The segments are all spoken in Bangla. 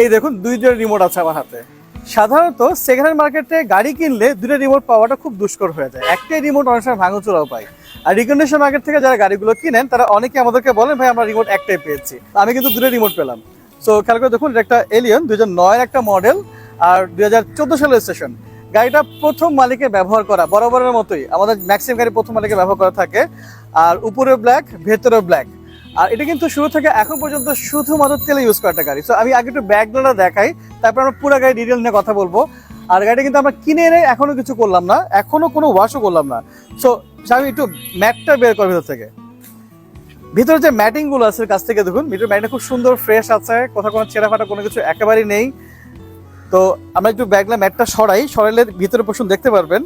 এই দেখুন, দুই দুটো রিমোট আছে আমার হাতে। সাধারণত সেকেন্ড হ্যান্ড মার্কেটে গাড়ি কিনলে দুটো রিমোট পাওয়াটা খুব দুষ্কর হয়ে যায়। একটাই রিমোট অনেক সময় ভাঙচুরাও পায়। আর রিকন্ডিশন মার্কেট থেকে যারা গাড়িগুলো কিনেন, তারা অনেকে আমাদেরকে বলেন, ভাই, আমরা রিমোট একটাই পেয়েছি। আমি কিন্তু দুটো রিমোট পেলাম। সো খেয়াল করে দেখুন, এটা একটা এলিয়ন দুই নয়ের একটা মডেল আর দুই হাজার চোদ্দ সালের স্টেশন গাড়িটা প্রথম মালিকের ব্যবহার করা, বরাবরের মতোই। আমাদের ম্যাক্সিমাম গাড়ি প্রথম মালিকের ব্যবহার করা থাকে। আর উপরে ব্ল্যাক ভেতরে ব্ল্যাক আর এটা কিন্তু শুরু থেকে এখন পর্যন্ত শুধুমাত্র তেলে ইউজ করা একটা গাড়ি। সো আমি আগে একটু ব্যাকগ্রাউন্ডটা দেখাই, তারপর আমরা পুরো গাড়ি ডিটেল নিয়ে কথা বলব। আর গাড়িটা কিন্তু আমরা কিনে এনে এখনও কিছু করলাম না, এখনও কোনো ওয়াশও করলাম না। সো আমি একটু ম্যাটটা বের করি ভিতর থেকে। ভিতরে যে ম্যাটিংগুলো আছে, কাছ থেকে দেখুন, ভিতরে ম্যাটিং খুব সুন্দর ফ্রেশ আছে, কোথাও কোনো ছেঁড়া ফাটা কোনো কিছু একেবারেই নেই। তো, আমরা একটু ব্যাগলা ম্যাটটা সরাই, সরাইলে ভিতরে পোষণ দেখতে পারবেন।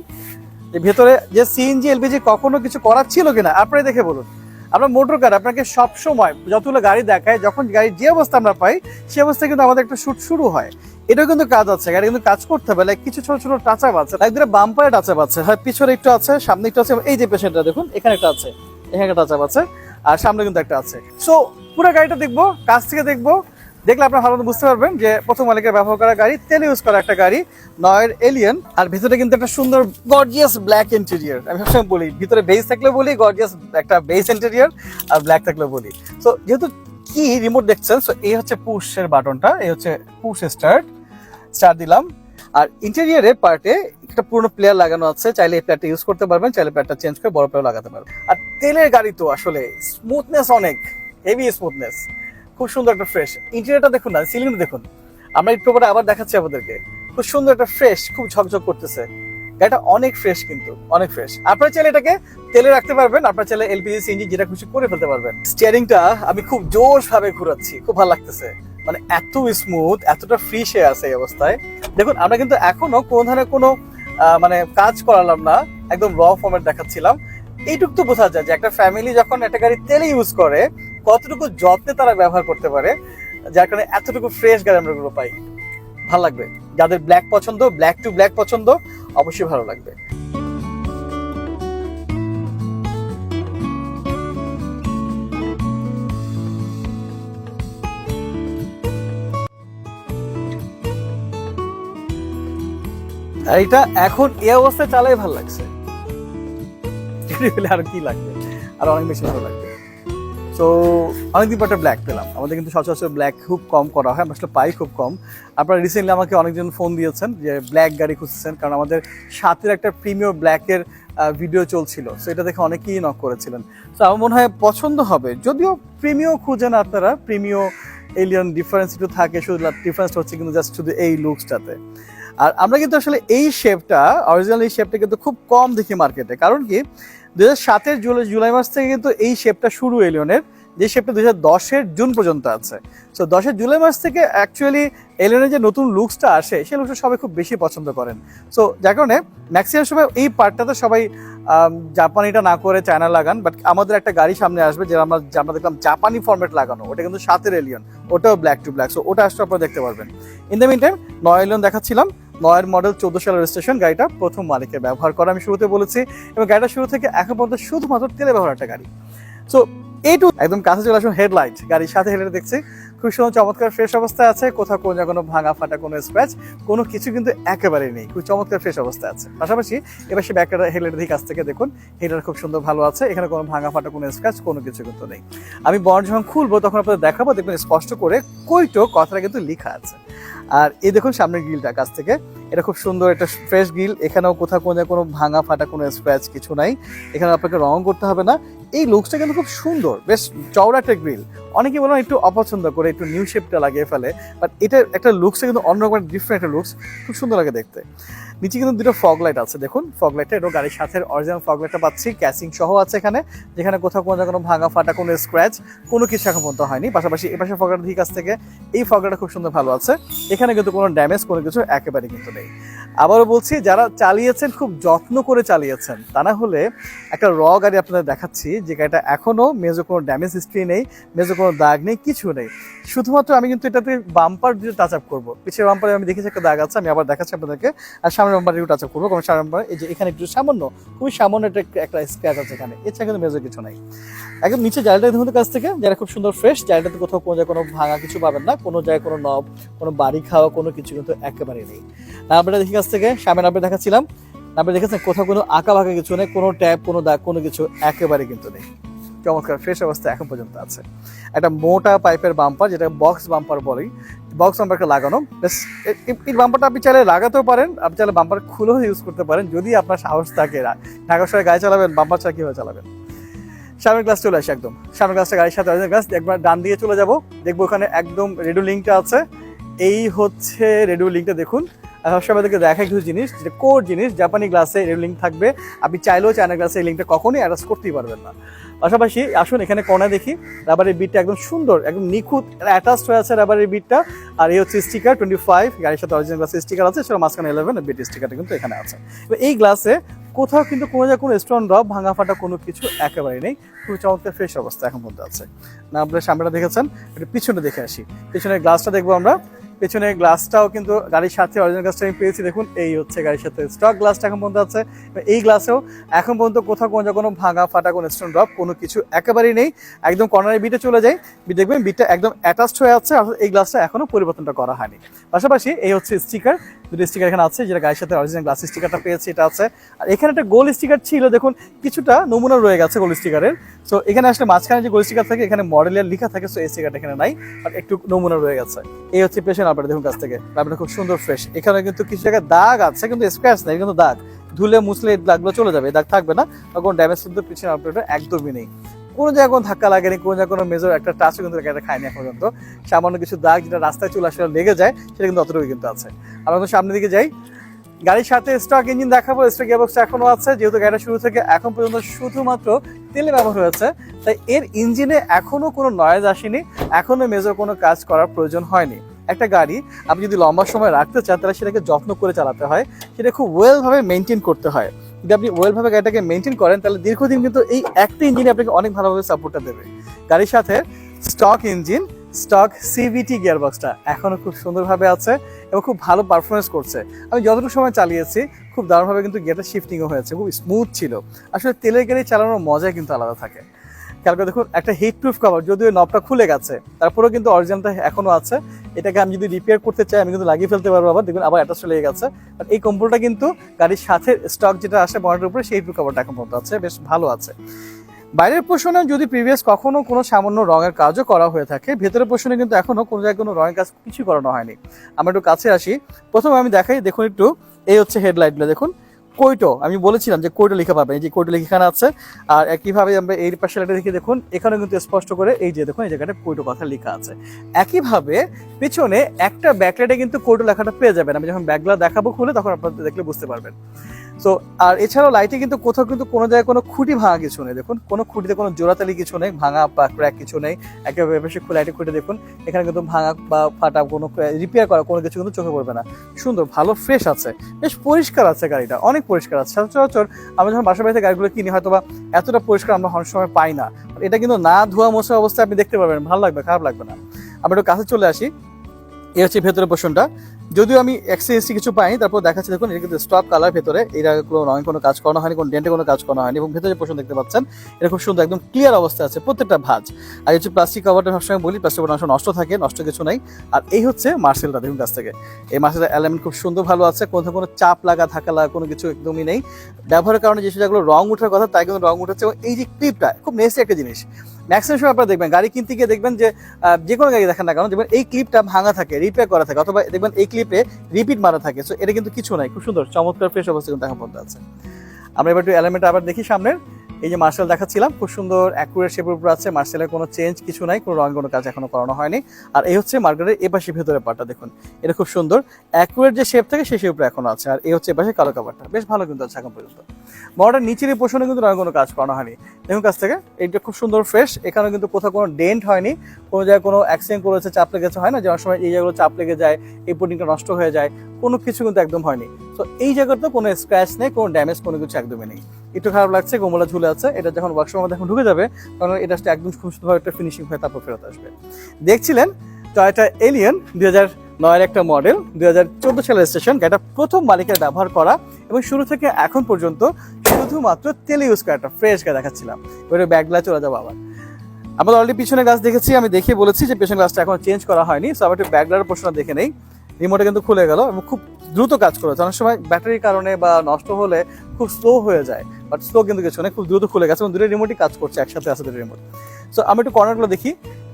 যে ভেতরে যে সিএনজি এলপিজি কখনো কিছু করার ছিল কিনা, আপনারাই দেখে বলুন। আমরা মোটর কার আপনাকে সবসময় যতগুলো গাড়ি দেখায়, যখন গাড়ি যে অবস্থা আমরা পাই, সে অবস্থায় কিন্তু আমাদের একটা শুট শুরু হয়। এটা কিন্তু কাজ আছে, গাড়ি কিন্তু কাজ করতে হবে লাইক কিছু ছোট ছোট টাচা আছে একদম বাম্পারে টাচা আছে, হয়, পিছনে একটু আছে, সামনে একটু আছে, এই যে পেশেন্টটা দেখুন, এখানে একটা আছে, এখানে একটা টাচা আছে, আর সামনে কিন্তু একটা আছে। সো পুরো গাড়িটা দেখব, কাছ থেকে দেখব দেখলে আপনারা ভালো বুঝতে পারবেন যে প্রথম মালিকের ব্যবহার করা গাড়ি, তেল ইউজ করা একটা গাড়ি, নয়ের এলিয়ন আর ভিতরে কিন্তু একটা সুন্দর গর্জিয়াস ব্ল্যাক ইন্টেরিয়ার আমি সবসময় বলি, ভিতরে বেস থাকলে বলি গর্জিয়াস একটা বেস ইন্টেরিয়ার আর ব্ল্যাক থাকলে বলি। তো যেহেতু কি রিমোট দেখছেন সো এই হচ্ছে পুশের বাটনটা, এই হচ্ছে পুশ স্টার্ট স্টার্ট দিলাম। আর ইন্টেরিয়ারে পার্টে একটা পুরনো প্লেয়ার লাগানো আছে, চাইলে এই প্লেয়ারটা ইউজ করতে পারবেন, চাইলে প্লেয়ারটা চেঞ্জ করে বড় প্লেয়ার লাগাতে পারবেন। আর তেলের গাড়ি তো আসলে স্মুথনেস অনেক হেভি স্মুথনেস খুব সুন্দর একটা ফ্রেশ ইন্টেরিয়রটা দেখুন না সিলিংটা দেখুন। আমরা একটু পরে আবার দেখাচ্ছি আপনাদেরকে। খুব সুন্দর একটা ফ্রেশ খুব ঝকঝক করতেছে। গাড়িটা অনেক ফ্রেশ কিন্তু, অনেক ফ্রেশ আপনারা চাইলে এটাকে তেলে রাখতে পারবেন, আপনারা চাইলে এলপিজি সিএনজি যেটা খুশি করে ফেলতে পারবেন। স্টিয়ারিংটা আমি খুব জোশ ভাবে ঘুরাচ্ছি, খুব ভালো লাগতেছে। মানে এত স্মুথ এতটা ফ্রিশ হয়ে আছে এই অবস্থায়। দেখুন, আমরা কিন্তু এখনও কোনো ধরনের কোনো মানে কাজ করালাম না, একদম র ফর্মেট দেখাচ্ছিলাম। এইটুক তো বোঝা যায় যে একটা ফ্যামিলি যখন একটা গাড়ি তেলে ইউজ করে কতটুকু যত্নে তারা ব্যবহার করতে পারে, যার কারণে এতটুকু ফ্রেশ গাড়ি আমরা গুলো পাই। ভালো লাগবে। যাদের ব্ল্যাক পছন্দ ব্ল্যাক টু ব্ল্যাক পছন্দ, অবশ্যই ভালো লাগবে। আর এটা এখন এই অবস্থায় চালাই ভালো লাগছে। আর কি লাগবে? আর অনেক বেশি ভালো লাগবে। তো অনেকদিন পর একটা ব্ল্যাক পেলাম। আমাদের কিন্তু সচরাচর ব্ল্যাক খুব কম করা হয়, আমরা আসলে পাই খুব কম। আপনারা রিসেন্টলি আমাকে অনেকজন ফোন দিয়েছেন যে ব্ল্যাক গাড়ি খুঁজছেন কারণ আমাদের সাথের একটা প্রিমিয়র ব্ল্যাকের ভিডিও চলছিল। সো এটা দেখে অনেকেই নক করেছিলেন। তো আমার মনে হয় পছন্দ হবে। যদিও প্রিমিও খুঁজেন আপনারা প্রিমিও এলিয়ন ডিফারেন্স একটু থাকে, শুধু ডিফারেন্সটা হচ্ছে কিন্তু জাস্ট শুধু এই লুকসটাতে আর আমরা কিন্তু আসলে এই শেপটা অরিজিনাল এই শেপটা কিন্তু খুব কম দেখি মার্কেটে কারণ কি? দু হাজার জুলাই জুলাই মাস থেকে কিন্তু এই শেপটা শুরু এলিয়নের যে শেপটা দু হাজার জুন পর্যন্ত আছে। সো দশের জুলাই মাস থেকে অ্যাকচুয়ালি এলিয়নের যে নতুন লুকসটা আসে, সেই লুকসটা সবাই খুব বেশি পছন্দ করেন। সো যার কারণে ম্যাক্সিমাম সময় এই পার্টটাতে সবাই জাপানিটা না করে চায়না লাগান বাট আমাদের একটা গাড়ি সামনে আসবে যেটা আমরা, যে আমরা দেখলাম জাপানি ফর্মেট লাগানো। ওটা কিন্তু সাতের এলিয়ন ওটাও ব্ল্যাক টু ব্ল্যাক সো ওটা আসলে আপনারা দেখতে পারবেন। ইন দ্য মিন টাইম নয় এলিয়ন দেখাচ্ছিলাম। নয়ের মডেল চোদ্দ সালের রেজিস্ট্রেশন গাড়িটা প্রথম মালিকের ব্যবহার করা আমি শুরুতে বলেছি, এবং গাড়িটা শুরু থেকে এখন পর্যন্ত শুধুমাত্র তেলে ব্যবহার একটা গাড়ি। সো এইটু একদম কাছে চলে আসুন হেডলাইট গাড়ির সাথে হেডলাইট দেখছি। খুব সুন্দর, চমৎকার ফ্রেশ অবস্থায় আছে, কোথাও কোনো কোনো ভাঙা ফাটা, কোনো স্ক্র্যাচ কোনো কিছু কিন্তু একেবারেই নেই, খুব চমৎকার ফ্রেশ অবস্থায় আছে। পাশাপাশি এবার সে ব্যাকের হেডলাইটের দিকে কাছ থেকে দেখুন হেডলাইট খুব সুন্দর, ভালো আছে, এখানে কোনো ভাঙা ফাটা, কোনো স্ক্র্যাচ কোনো কিছু কিন্তু নেই। আমি বর্ণ যখন খুলবো, তখন আপনাদের দেখাবো, দেখবেন স্পষ্ট করে কইটো কথাটা কিন্তু লেখা আছে। আর এই দেখুন সামনের গ্রিলটা কাছ থেকে। এটা খুব সুন্দর একটা ফ্রেশ গিল এখানেও কোথাও কোনো কোনো ভাঙা ফাটা কোনো স্ক্র্যাচ কিছু নাই। এখানে আপনাকে রং করতে হবে না। এই লুকসটা কিন্তু খুব সুন্দর, বেশ চওড়া একটা গ্রিল অনেকে বলেন একটু অপছন্দ করে, একটু নিউ শেপটা লাগিয়ে ফেলে বাট এটা একটা লুকসটা কিন্তু অন্য অন্যরকম ডিফারেন্ট একটা লুকস খুব সুন্দর লাগে দেখতে। নিচে কিন্তু দুটো ফগ লাইট আছে, দেখুন। ফগ লাইটটা এটা গাড়ির সাথে অরিজিনাল ফগ লাইটটা পাচ্ছি ক্যাসিং সহ আছে এখানে, যেখানে কোথাও কোনো কোনো ভাঙা ফাটা, কোনো স্ক্র্যাচ কোনো কিছু এখন পর্যন্ত হয়নি। পাশাপাশি এপাশে ফগ লাইটের দিক কাছ থেকে, এই ফগ লাইটটা খুব সুন্দর ভালো আছে। এখানে কিন্তু কোনো ড্যামেজ কোনো কিছু একেবারে কিন্তু নেই আবারও বলছি, যারা চালিয়েছেন, খুব যত্ন করে চালিয়েছেন, তা না হলে একটা র গাড়ি আপনাদের দেখাচ্ছি, যে গাড়িটা এখনও মেজো কোনো ড্যামেজ হিস্ট্রি নেই, মেজো কোনো দাগ নেই, কিছু নেই। শুধুমাত্র আমি কিন্তু এটাতে বাম্পার দিয়ে টাচ আপ করব। পিছের বাম্পারে আমি দেখেছি একটা দাগ আছে, আমি আবার দেখাচ্ছি আপনাদেরকে, আর সামনের বাম্পারে টাচ আপ করব, কারণ সামনের বাম্পারে এই যে এখানে একটু সামান্য, খুবই সামান্য একটা একটা স্ক্র্যাচ আছে এখানে এছাড়া কিন্তু মেজর কিছু নাই। একদম নিচে জায়গাটা দেখুন কাছ থেকে, যারা খুব সুন্দর ফ্রেশ জায়গাটাতে কোথাও কোনো জায়গায় কোনো ভাঙা কিছু পাবেন না, কোনো জায়গায় কোনো নব কোনো বাড়ি খাওয়া, কোনো কিছু কিন্তু একেবারে নেই। নাম্বারটা দেখি কাছ থেকে সামনে নাম্বার দেখাচ্ছিলাম। নাম্বার দেখেছেন, কোথাও কোনো আঁকা বাঁকা কিছু নেই, কোনো ট্যাপ কোনো দাগ, কোনো কিছু একেবারে কিন্তু নেই। চমৎকার ফ্রেশ অবস্থা এখন পর্যন্ত আছে। একটা মোটা পাইপের বাম্পার যেটা বক্স বাম্পার বলেই। বক্স বাম্পারকে লাগানো। এই বাম্পারটা আপনি চাইলে লাগাতেও পারেন, আপনি চাইলে বাম্পার খুলেও ইউজ করতে পারেন, যদি আপনার সাহস থাকে। ঢাকা শহরে গাড়ি চালাবেন বাম্পার ছাড়া কীভাবে চালাবেন? সামনের গ্লাস চলে আসে একদম। সামনের গ্লাসটা গাড়ির সাথে গ্লাস একবার ডান দিয়ে চলে যাব। দেখব ওখানে একদম রেডিও লিঙ্কটা আছে। এই হচ্ছে রেডিও লিঙ্কটা দেখুন। আমাদেরকে দেখায় কিছু জিনিস, যেটা কোর জিনিস জাপানি গ্লাসে এর লিঙ্ক থাকবে। আপনি চাইলেও চায়না গ্লাসে এই লিঙ্কটা কখনোই অ্যাডাস করতেই পারবেন না। পাশাপাশি আসুন এখানে কোণা দেখি। রাবারের বিটটা একদম সুন্দর, একদম নিখুঁত অ্যাটাচড হয়ে আছে রাবারের বিটটা আর এই হচ্ছে স্টিকার টোয়েন্টি ফাইভ গাড়ির সাথে অরিজিনাল গ্লাসের স্টিকার আছে, সেটা মাঝখানে ইলেভেন বিট স্টিকারটা কিন্তু এখানে আছে। এই গ্লাসে কোথাও কিন্তু কোনো জায়গায় কোনো স্টোন ড্রপ ভাঙা ফাটা কোনো কিছু একেবারে নেই। খুব চমৎকার ফ্রেশ অবস্থা এখন মধ্যে আছে। না, আপনার সামনেটা দেখেছেন, একটু পিছনে দেখে আসি। পিছনের গ্লাসটা দেখব আমরা। পেছনের গ্লাসটাও কিন্তু গাড়ির সাথে অরিজিনাল গ্লাসটা আমি পেয়েছি। দেখুন, এই হচ্ছে গাড়ির সাথে স্টক গ্লাসটা এখন পর্যন্ত আছে। এই গ্লাসেও এখন পর্যন্ত কোথাও কোনো কোনো ভাঙা ফাটা কোনো স্টোন ড্রপ কোনো কিছু একেবারেই নেই। একদম কর্নারের বিটে চলে যায়। দেখবেন বিটটা একদম অ্যাটাচড হয়ে আছে অর্থাৎ এই গ্লাসটা এখনও পরিবর্তনটা করা হয়নি। পাশাপাশি এই হচ্ছে স্টিকার দুটো স্টিকার এখানে আছে, যেটা গাড়ির সাথে অরিজিনাল গ্লাস স্টিকারটা পেয়েছি, এটা আছে। আর এখানে একটা গোল স্টিকার ছিল, দেখুন, কিছুটা নমুনা রয়ে গেছে গোল স্টিকারের সো এখানে আসলে মাঝখানে যে গোল স্টিকার থাকে, এখানে মডেলের লেখা থাকে সো এই স্টিকারটা এখানে নাই, আর একটু নমুনা রয়ে গেছে। এই হচ্ছে পেছনে আপনারা দেখুন কাছ থেকে। আপনারা খুব সুন্দর ফ্রেশ এখানে কিন্তু কিছু জায়গায় দাগ আছে, কিন্তু স্ক্র্যাচ নেই, কিন্তু দাগ। ধুলে, মুছলে দাগগুলো চলে যাবে দাগ থাকবে না। কোনো ড্যামেজ কিন্তু পিছনে আপনার একদমই নেই। কোনো জায়গায় কোনো ধাক্কা লাগেনি, কোনো জায়গায় কোনো মেজর একটা টাচও কিন্তু এটা খায়নি এখন পর্যন্ত। সামান্য কিছু দাগ যেটা রাস্তায় চলে আসলে লেগে যায়, সেটা কিন্তু অতটুকু কিন্তু আছে। আমরা তো সামনের দিকে যাই। গাড়ির সাথে স্টক ইঞ্জিন দেখাবো স্টক গিয়ারবক্সটা এখনও আছে, যেহেতু গাড়িটা শুরু থেকে এখন পর্যন্ত শুধুমাত্র তেলে ব্যবহার হয়েছে, তাই এর ইঞ্জিনে এখনও কোনো নয়েজ আসেনি এখনও মেজর কোনো কাজ করার প্রয়োজন হয়নি। একটা গাড়ি আপনি যদি লম্বা সময় রাখতে চান, তাহলে সেটাকে যত্ন করে চালাতে হয়। সেটা খুব ওয়েলভাবে মেনটেন করতে হয়। যদি আপনি ওয়েলভাবে গাড়িটাকে মেনটেন করেন, তাহলে দীর্ঘদিন কিন্তু এই একটা ইঞ্জিন আপনাকে অনেক ভালোভাবে সাপোর্টটা দেবে। গাড়ির সাথে স্টক ইঞ্জিন স্টক সিভিটি গিয়ারবক্সটা এখনও খুব সুন্দরভাবে আছে এবং খুব ভালো পারফরমেন্স করছে। আমি যতটুকু সময় চালিয়েছি, খুব দারুণভাবে কিন্তু গিয়ারটা শিফটিংও হয়েছে, খুব স্মুথ ছিল। আসলে তেলের গাড়ি চালানোর মজা কিন্তু আলাদা থাকে। খেয়াল করে দেখুন, একটা হিট প্রুফ কভার যদিও নবটা খুলে গেছে, তারপরেও কিন্তু অরিজিনালটা এখনও আছে। এটাকে আমি যদি রিপেয়ার করতে চাই, আমি কিন্তু লাগিয়ে ফেলতে পারব আবার, দেখুন আবার অ্যাটাচ চলে গেছে। আর এই কম্পোলটা কিন্তু গাড়ির সাথে স্টক যেটা আসে বনেটের উপরে, সেই প্রুফ কভারটা এখন পর্যন্ত আছে, বেশ ভালো আছে। বাইরের পোষণে যদি প্রিভিয়াস কখনো কোনো সামান্য রঙের কাজও করা হয়ে থাকে, ভেতরের পোষণে কিন্তু এখনও কোনো জায়গায় কোনো রঙের কাজ কিছু করানো হয়নি। আমরা একটু কাছে আসি। প্রথমে আমি দেখাই, দেখুন একটু, এই হচ্ছে হেডলাইটগুলো দেখুন। কোইটো, আমি বলেছিলাম যে কৈটো লেখা পাবেন। এই যে কৈটো লেখা এখানে আছে, আর একইভাবে আমরা এই পাশে লাইটে দেখে দেখুন এখানে কিন্তু স্পষ্ট করে এই যে দেখুন, এই জায়গাটা কৈটো কথা লেখা আছে। একইভাবে পিছনে একটা ব্যাকলাইটে কিন্তু কৈটো লেখাটা পেয়ে যাবেন। আমি যখন ব্যাকলা দেখাবো খুলে, তখন আপনারা দেখলে বুঝতে পারবেন। সো আর এছাড়াও লাইটে কিন্তু কোথাও কিন্তু কোনো জায়গায় কোনো খুঁটি ভাঙা কিছু নেই। দেখুন কোনো খুঁটিতে কোনো জোড়াতালি কিছু নেই, ভাঙা বা ক্র্যাক কিছু নেই। একেবারে বেশি লাইটে খুঁটে দেখুন। এখানে কিন্তু ভাঙা বা ফাটা কোনো রিপেয়ার করা কোনো কিছু কিন্তু চোখে পড়বে না। সুন্দর, ভালো ফ্রেশ আছে। বেশ পরিষ্কার আছে গাড়িটা, অনেক পরিষ্কার আছে। সচরাচর আমরা যখন বাসা বাড়িতে গাড়িগুলো কিনি হয়তো বা এতটা পরিষ্কার আমরা অনেক সময় পাই না। এটা কিন্তু না ধোয়া মোছা অবস্থায় আপনি দেখতে পারবেন, ভালো লাগবে, খারাপ লাগবে না। আমরা একটু কাছে চলে আসি। এই হচ্ছে ভেতরের পোষণটা যদিও আমি এক্সচেঞ্জটি কিছু পাইনি, তারপর দেখাচ্ছি, দেখুন, এটা কিন্তু স্টপ কালার ভেতরে। এর কোনো রঙে কোনো কাজ করানো হয়নি, কোনো ডেন্টে কোনো কাজ করানো হয়নি এবং ভেতরে পোষণ দেখতে পাচ্ছেন, এটা খুব সুন্দর, একদম ক্লিয়ার অবস্থা আছে, প্রত্যেকটা ভাজ। আর হচ্ছে প্লাস্টিক কভারটা সবসময় বলি প্লাস্টিক কভার অংশ নষ্ট থাকে, নষ্ট কিছু নাই। আর এই হচ্ছে মার্সেলটা দেখুন কাছ থেকে। এই মার্সেলের এলিমেন্ট খুব সুন্দর, ভালো আছে কোথাও কোনো চাপ লাগা, ধাক্কা লাগা, কোনো কিছু একদমই নেই। ব্যবহারের কারণে যে যেগুলো রং উঠার কথা, তাই কিন্তু রং উঠেছে। এবং এই যে ক্লিপটা খুব নেসি একটা জিনিস। ম্যাক্সিমাম সময় আপনারা দেখবেন, গাড়ি কিনতে গিয়ে দেখবেন যে যে কোনো গাড়ি দেখেন না কারণ দেখবেন এই ক্লিপটা ভাঙা থাকে রিপেয়ার করা থাকে, অথবা দেখবেন এই ক্লিপে রিপিট মারা থাকে। সো এটা কিন্তু কিছু নাই, খুব সুন্দর, চমৎকার ফ্রেশ অবস্থা কিন্তু এখন পর্যন্ত আছে। আমরা এবার একটু এলিমেন্ট আবার দেখি সামনের। এই যে মার্শাল দেখাচ্ছিলাম, খুব সুন্দর অ্যাকুরেট শেপের উপর আছে মার্শালের কোনো চেঞ্জ কিছু নাই, কোনো রঙ কোনো কাজ এখনও করানো হয়নি। আর এই হচ্ছে মার্কেটের এ পাশে ভেতরে পাটটা দেখুন, এটা খুব সুন্দর। অ্যাকুরেট যে শেপ থাকে, সেই শেপটা এখনও আছে। আর এই হচ্ছে এ পাশে কালো কাবারটা বেশ ভালো কিন্তু আছে এখন পর্যন্ত। বড়টার নিচের এই পোষণে কিন্তু রঙ কোনো কাজ করানো হয়নি। দেখুন কাছ থেকে, এইটা খুব সুন্দর ফ্রেশ এখানে কিন্তু কোথাও কোনো ডেন্ট হয়নি। কোনো জায়গায় কোনো অ্যাক্সিডেন্ট করেছে, চাপ লেগেছে, হয় না? যে অনেক সময় এই জায়গাগুলো চাপ লেগে যায়, এই পুডিংটা নষ্ট হয়ে যায়, কোনো কিছু কিন্তু একদম হয়নি। তো এই জায়গাতে কোনো স্ক্র্যাচ নেই, কোনো ড্যামেজ কোনো কিছু একদমই নেই। একটু খারাপ লাগছে, গোমলা ঝুলে আছে। এটা যখন ওয়ার্কশপের মধ্যে এখন ঢুকে যাবে, তখন এটা একদম খুব সুন্দরভাবে একটা ফিনিশিং হয়ে তারপর ফেরত আসবে। দেখছিলেন টয়োটা এলিয়ন দুই হাজার নয়ের একটা মডেল দুই হাজার চোদ্দ সালের স্টেশন গাড়িটা প্রথম মালিকের ব্যবহার করা এবং শুরু থেকে এখন পর্যন্ত শুধুমাত্র তেলে ইউজ করা, একটা ফ্রেশ গাড়ি দেখাচ্ছিলাম। এবারে ব্যাগলা চলে যাব আবার। আমরা অলরেডি পিছনে গাছ দেখেছি, আমি দেখিয়ে বলেছি যে পেছনে গ্লাসটা এখন চেঞ্জ করা হয়নি সো আবার একটু ব্যাগলার প্রশ্ন দেখে নেই। রিমোটে কিন্তু খুলে গেল এবং খুব দ্রুত কাজ করেছে অনেক সময় ব্যাটারির কারণে বা নষ্ট হলে খুব স্লো হয়ে যায় বাট স্লো কিন্তু কিছু খুব দ্রুত খুলে গেছে এবং দুটো রিমোটই কাজ করছে, একসাথে আছে দুটো রিমোট সো আমি একটু কর্নারগুলো দেখি।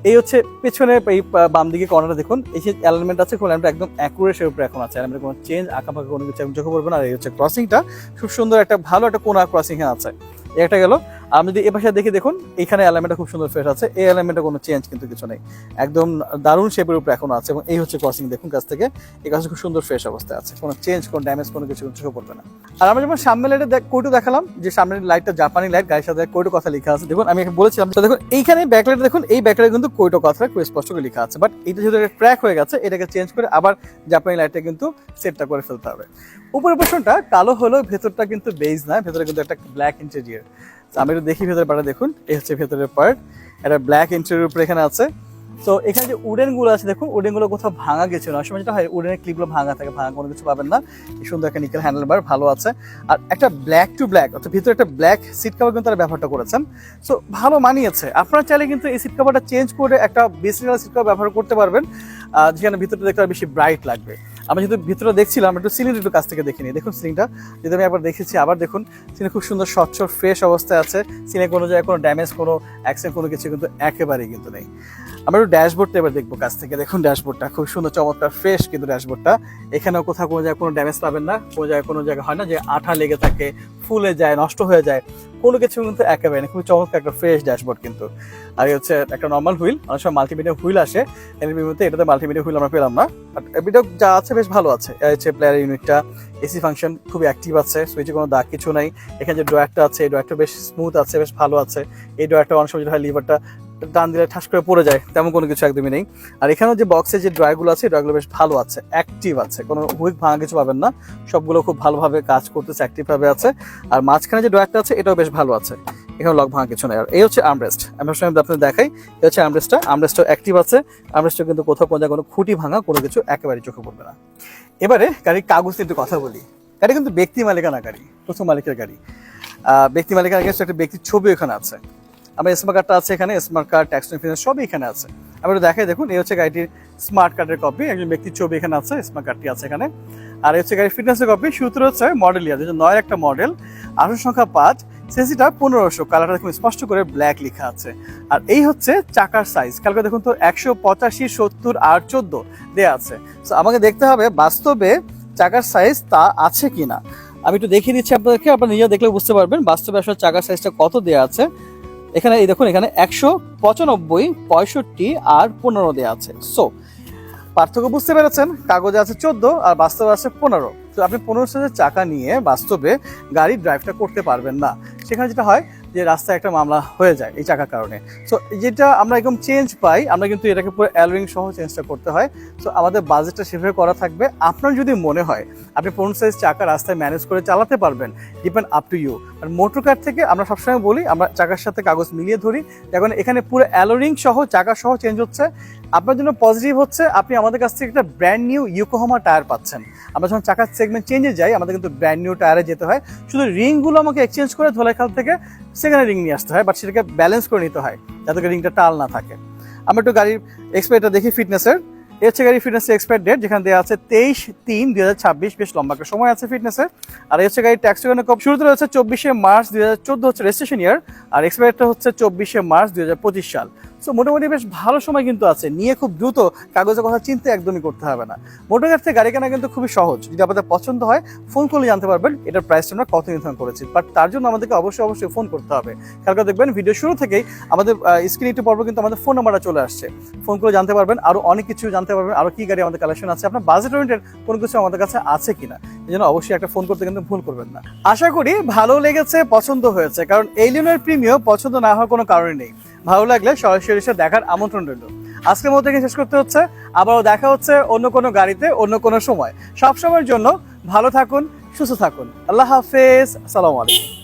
এই হচ্ছে পেছনে এই বাম দিকে কর্নারে দেখুন। এই যে অ্যালাইনমেন্ট আছে কোন একদম অ্যাকুরেট উপরে এখন আছে। অ্যালাইনমেন্ট কোনো চেঞ্জ আঁকাপাকা কোনো কিছু চোখে পড়বে না। আর এই হচ্ছে ক্রসিংটা খুব সুন্দর একটা, ভালো একটা কোনা ক্রসিং আছে। একটা গেল। আমি যদি এ পাশে দেখি, দেখুন, এখানে এলিমেন্টটা খুব সুন্দর ফ্রেশ আছে। এই এলিমেন্টে কোনো চেঞ্জ কিন্তু কিছু নেই। একদম দারুণ শেপের উপরে এখন আছে এবং এই হচ্ছে ক্রসিং দেখুন কাছ থেকে। এই কাছে খুব সুন্দর ফ্রেশ অবস্থায় আছে। কোনো চেঞ্জ কোনো ড্যামেজ কোনো কিছু চোখে পড়বে না। আর আমরা যেমন সামনে লাইটে কোটো দেখালাম যে সামনের লাইটটা জাপানি লাইট গাড়ির সাথে কোটো কথা লেখা আছে। দেখুন, আমি বলেছিলাম, তো দেখুন, এইখানে ব্যাকলাইট দেখুন, এই ব্যাকলাইটে কিন্তু কোটো কথা, খুব স্পষ্ট করে লেখা আছে। বাট এটা যেহেতু ট্র্যাক হয়ে গেছে, এটাকে চেঞ্জ করে আবার জাপানি লাইটটা কিন্তু সেটটা করে ফেলতে হবে। উপরের পোর্শনটা কালো হলেও ভেতরটা কিন্তু বেজ না ভেতরে কিন্তু একটা ব্ল্যাক ইন্টেরিয়ার আমি একটু দেখি ভেতরে পার্টটা দেখুন। এই হচ্ছে ভেতরের পার্ট একটা ব্ল্যাক ইন্টেরিয়র উপরে এখানে আছে। তো এখানে যে উডেনগুলো আছে, দেখুন উডেনগুলো কোথাও ভাঙা গেছে না। সময় যেটা হয় উডেনের ক্লিপগুলো ভাঙা থাকে, ভাঙা কোনো কিছু পাবেন না। এই সুন্দর একটা নিকেল হ্যান্ডেল বার ভালো আছে। আর একটা ব্ল্যাক টু ব্ল্যাক অর্থাৎ ভিতরে একটা ব্ল্যাক সিট কভার কিন্তু তারা ব্যবহারটা করেছেন। সো ভালো মানিয়েছে। আপনারা চাইলে কিন্তু এই সিট কভারটা চেঞ্জ করে একটা বেসিক্যাল সিট কভার ব্যবহার করতে পারবেন। যেখানে ভিতরটা দেখতে বেশি ব্রাইট লাগবে। আমি যেহেতু ভিতরে দেখছিলাম, একটু সিলিং একটু কাছ থেকে দেখিনি দেখুন সিলিংটা যদি আমি একবার দেখেছি, আবার দেখুন সিলিং খুব সুন্দর, স্বচ্ছ ফ্রেশ অবস্থায় আছে। সিলিং কোনো জায়গায় কোনো ড্যামেজ কোনো অ্যাক্সিডেন্ট কোনো কিছু কিন্তু একেবারেই কিন্তু নেই। আমরা একটু ড্যাশবোর্ডটা এবার দেখব কাছ থেকে। দেখুন ড্যাশবোর্ডটা, খুব সুন্দর, চমৎকার ফ্রেশ কিন্তু ড্যাশবোর্ডটা। এখানেও কোথাও কোনো জায়গায় কোনো ড্যামেজ পাবেন না। কোনো জায়গায় কোনো জায়গায় হয় না যে আঠা লেগে থাকে, ফুলে যায়, নষ্ট হয়ে যায়। কোনো কিছু কিন্তু একেবারে না খুব চমৎকার একটা ফ্রেশ ড্যাশবোর্ড কিন্তু। আর হচ্ছে একটা নর্মাল হুইল অনেক সময় মাল্টিমিডিয়া হুইল আসে, এর মধ্যে এটাতে মাল্টিমিডিয়া হুইল আমরা পেলাম না। বাট এটা যা আছে বেশ ভালো আছে। হচ্ছে প্লেয়ার ইউনিটটা এসি ফাংশন খুবই অ্যাক্টিভ আছে সুইচে কোনো দাগ কিছু নাই। এখানে যে ড্রয়ারটা আছে, এই ড্রয়ারটা বেশ স্মুথ আছে, বেশ ভালো আছে। এই ড্রয়ারটা অনেক সময় যেটা হয় লিভারটা টান দিলে ঠাস করে পড়ে যায়, তেমন কোনো কিছু একদমই নেই। আর এখানেও যে বক্সে যে ড্রয়ারগুলো আছে ড্রয়ারগুলো বেশ ভালো আছে অ্যাক্টিভ আছে। কোনো হুইক ভাঙা কিছু পাবেন না। সবগুলো খুব ভালোভাবে কাজ করতেছে অ্যাক্টিভভাবে আছে। আর মাঝখানে যে ড্রয়ারটা আছে, এটাও বেশ ভালো আছে। এখানে লক ভাঙা কিছু নেই। আর এই হচ্ছে আমরেস্ট আমি সবসময় আপনাদের দেখাই, এই হচ্ছে আর্মরেস্টটা আর্মরেস্টও অ্যাক্টিভ আছে। আর্মরেস্টও কিন্তু কোথাও কোনো কোনো খুঁটি ভাঙা, কোনো কিছু একেবারে চোখে পড়বে না। এবারে গাড়ির কাগজ নিয়ে একটু কথা বলি। গাড়ি কিন্তু ব্যক্তি মালিকানা গাড়ি, প্রথম মালিকের গাড়ি। ব্যক্তি মালিকানা গাড়ি একটা ব্যক্তির ছবি এখানে আছে। আমার স্মার্ট কার্ডটা আছে এখানে স্মার্ট কার্ড ট্যাক্স ইন্স্যুরেন্স সবই এখানে আছে। আমি একটু দেখাই, দেখুন, এই হচ্ছে গাড়িটির স্মার্ট কার্ডের কপি একজন ব্যক্তির ছবি এখানে আছে স্মার্ট কার্ডটি আছে এখানে। আর হচ্ছে গাড়ির ফিটনেসের কপি সূত্র হচ্ছে মডেল ইয়ার নয়ের একটা মডেল আসন সংখ্যা পাঁচ সিসিটা পনেরোশো কালারটা দেখুন, স্পষ্ট করে ব্ল্যাক লেখা আছে। আর এই হচ্ছে চাকার সাইজ কালকে দেখুন তো একশো পঁচাশি, সত্তর আর চোদ্দ দেওয়া আছে। তো আমাকে দেখতে হবে বাস্তবে চাকার সাইজ তা আছে কিনা। আমি একটু দেখিয়ে দিচ্ছি আপনাদেরকে, আপনারা নিজেও দেখলে বুঝতে পারবেন বাস্তবে আসলে চাকার সাইজটা কত দেওয়া আছে। এখানে এই দেখুন, এখানে একশো পঁচানব্বই, পঁয়ষট্টি আর পনেরো দেওয়া আছে। সো পার্থক্য বুঝতে পেরেছেন? কাগজে আছে চোদ্দ আর বাস্তবে আছে পনেরো। তো আপনি পনেরো সাইজের চাকা নিয়ে বাস্তবে গাড়ির ড্রাইভটা করতে পারবেন না। সেখানে যেটা হয় যে রাস্তায় একটা মামলা হয়ে যায় এই চাকার কারণে। সো যেটা আমরা একদম চেঞ্জ পাই, আমরা কিন্তু এটাকে পুরো অ্যালোয়িং সহ চেঞ্জটা করতে হয়। সো আমাদের বাজেটটা সেভাবে করা থাকবে। আপনার যদি মনে হয়, আপনি ফোন সাইজ চাকা রাস্তায় ম্যানেজ করে চালাতে পারবেন ডিপেন্ড আপ টু ইউ আর মোটর কার থেকে আমরা সবসময় বলি, আমরা চাকার সাথে কাগজ মিলিয়ে ধরি। এখন এখানে পুরো অ্যালোরিং সহ, চাকা সহ চেঞ্জ হচ্ছে। আপনার জন্য পজিটিভ হচ্ছে, আপনি আমাদের কাছ থেকে একটা ব্র্যান্ড নিউ ইউকোহামা টায়ার পাচ্ছেন। আমরা যখন চাকার সেগমেন্ট চেঞ্জে যাই, আমাদের কিন্তু ব্র্যান্ড নিউ টায়ারে যেতে হয়। শুধু রিংগুলো আমাকে এক্সচেঞ্জ করে ধোলাইখাল থেকে সেখানে রিং নিয়ে আসতে হয় বাট সেটাকে ব্যালেন্স করে নিতে হয়, যাতে করে রিংটা টাল না থাকে। আমরা একটু গাড়ির এক্সপায়ারটা দেখি ফিটনেসের এর। হচ্ছে গাড়ির ফিটনেস এক্সপায়ার ডেট যেখানে দেওয়া আছে তেইশ তিন দুই হাজার ছাব্বিশ, বেশ লম্বা একটা সময় আছে ফিটনেসের আর এই হচ্ছে গাড়ির ট্যাক্স কপ শুরুতে রয়েছে চব্বিশে মার্চ দুই হাজার চোদ্দ হচ্ছে রেজিস্ট্রেশন ইয়ার আর এক্সপায়ারটা হচ্ছে চব্বিশে মার্চ দুই হাজার পঁচিশ সাল। সো মোটামুটি বেশ ভালো সময় কিন্তু আছে। নিয়ে খুব দ্রুত কাগজের কথা চিন্তা একদমই করতে হবে না। গাড়ি থেকে গাড়ি কেনা কিন্তু খুবই সহজ। যদি আপনাদের পছন্দ হয় ফোন করলে জানতে পারবেন এটার প্রাইসটা আমরা কত নির্ধারণ করেছি। বাট তার জন্য আমাদেরকে অবশ্যই অবশ্যই ফোন করতে হবে। খেয়াল করে দেখবেন ভিডিও শুরু থেকেই আমাদের স্ক্রিন একটু পর্ব কিন্তু আমাদের ফোন নাম্বারটা চলে আসছে। ফোন করে জানতে পারবেন আরও অনেক কিছু জানতে পারবেন, আরও কি গাড়ি আমাদের কালেকশন আছে, আপনার বাজেট ওরিয়েন্টেড কোনো কিছু আমাদের কাছে আছে কিনা। এই জন্য অবশ্যই একটা ফোন করতে কিন্তু ভুল করবেন না। আশা করি ভালো লেগেছে, পছন্দ হয়েছে। কারণ এই এলিয়নের প্রিমিয় পছন্দ না হওয়ার কোনো কারণ নেই। ভালো লাগলে সরাসরি এসে দেখার আমন্ত্রণ রইল। আজকের মধ্যে শেষ করতে হচ্ছে। আবারও দেখা হচ্ছে অন্য কোনো গাড়িতে, অন্য কোনো সময়। সব সময়ের জন্য ভালো থাকুন, সুস্থ থাকুন। আল্লাহ হাফেজ। আসসালামু আলাইকুম।